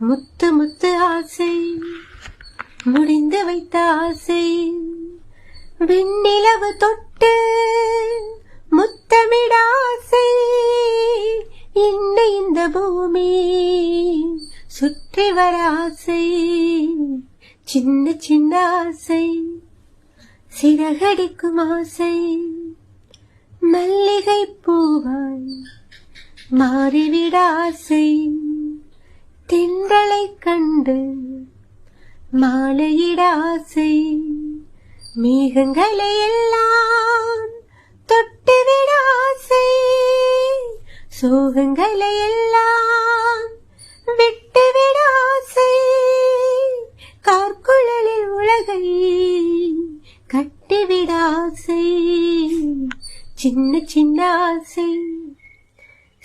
முத்து முத்து ஆசை முடிந்து வைத்த ஆசை. விண்ணிலவு தொட்டு முத்தமிட ஆசை. இன்ன இந்த பூமி சுற்றி வர ஆசை. சின்ன சின்ன ஆசை சிறகடிக்கும் ஆசை. மல்லிகை பூவாய் மாறிவிட ஆசை. தென்றலை கண்டு மாலையிட ஆசை மேகங்களை எல்லாம் தொட்டுவிட ஆசை சோகங்களை எல்லாம் விட்டுவிட ஆசை. கார்குழலில் உலகை கட்டிவிட ஆசை சின்ன சின்ன ஆசை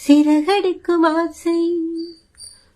சிறகடிக்கும் ஆசை.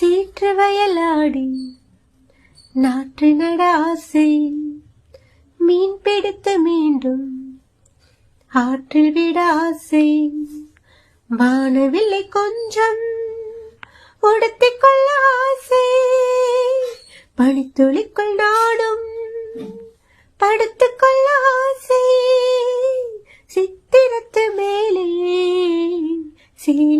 சீற்று வயலாடி நாற்று நட ஆசை மீன் பிடித்து மீண்டும் ஆற்றில் விட ஆசை. வானவில்லை கொஞ்சம் உடுத்திக் கொள்ள ஆசை. பனித்துளிக்குள் நாடும் படுத்துக் கொள்ள ஆசை. சித்திரத்து மேலே சீன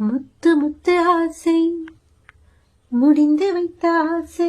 முத்து முத்து ஆசை முடிந்து வைத்த ஆசை.